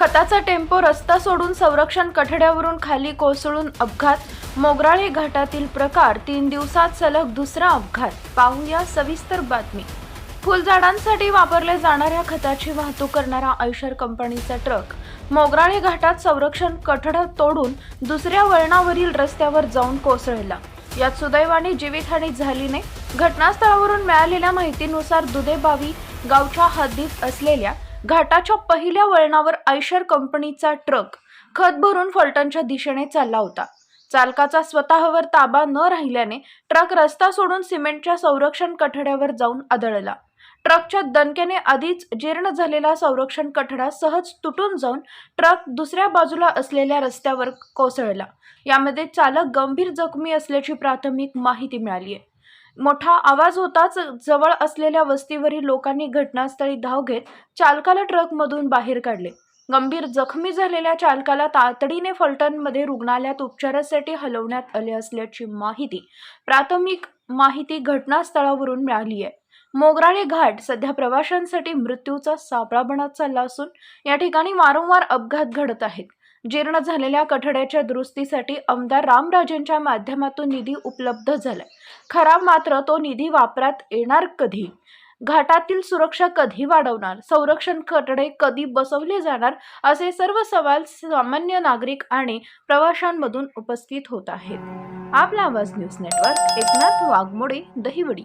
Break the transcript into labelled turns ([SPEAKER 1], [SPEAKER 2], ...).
[SPEAKER 1] खताचा टेम्पो रस्ता सोडून संरक्षण कठड्यावरून खाली कोसळून अपघात. मोगराळे घाटातील प्रकार. तीन दिवसात सलग दुसरा अपघात. पाहूया सविस्तर बातमी. फुलझाडांसाठी वापरल्या जाणाऱ्या खताची वाहतूक करणारा ऐशर कंपनीचा ट्रक. मोगराळे घाटात संरक्षण कठड तोडून दुसऱ्या वळणावरील रस्त्यावर जाऊन कोसळला. यात सुदैवाने जीवितहानी झाली नाही. घटनास्थळावरून मिळालेल्या माहितीनुसार दुधेबावी गावच्या हद्दीत असलेल्या घाटाच्या पहिल्या वळणावर आयशर कंपनीचा ट्रक खत भरून फलटणच्या दिशेने चालला होता. चालकाचा स्वतःवर ताबा न राहिल्याने ट्रक रस्ता सोडून सिमेंटच्या संरक्षण कठड्यावर जाऊन आदळला. ट्रकच्या दणकेने आधीच जीर्ण झालेला संरक्षण कठडा सहज तुटून जाऊन ट्रक दुसऱ्या बाजूला असलेल्या रस्त्यावर कोसळला. यामध्ये चालक गंभीर जखमी असल्याची प्राथमिक माहिती मिळाली आहे मोठा आवाज होताच जवळ असलेल्या वस्तीवरील लोकांनी घटनास्थळी धाव घेत चालकाला ट्रकमधून बाहेर काढले. गंभीर जखमी झालेल्या चालकाला तातडीने फलटणमध्ये रुग्णालयात उपचारासाठी हलवण्यात आले असल्याची माहिती प्राथमिक माहिती घटनास्थळावरून मिळाली आहे. मोगराळे घाट सध्या प्रवाशांसाठी मृत्यूचा सापळा बनत चालला असून या ठिकाणी वारंवार अपघात घडत आहेत. जीर्ण झालेल्या कठड्याच्या दुरुस्तीसाठी आमदार रामराजेंच्या माध्यमातून निधी उपलब्ध झालाय. खरा मात्र तो निधी वापरात येणार कधी? घाटातील सुरक्षा कधी वाढवणार? संरक्षण कठडे कधी बसवले जाणार? असे सर्व सवाल सामान्य नागरिक आणि प्रवाशांमधून उपस्थित होत आहेत. Aapla Awaaz news network Eknath Waghmode Dahiwadi.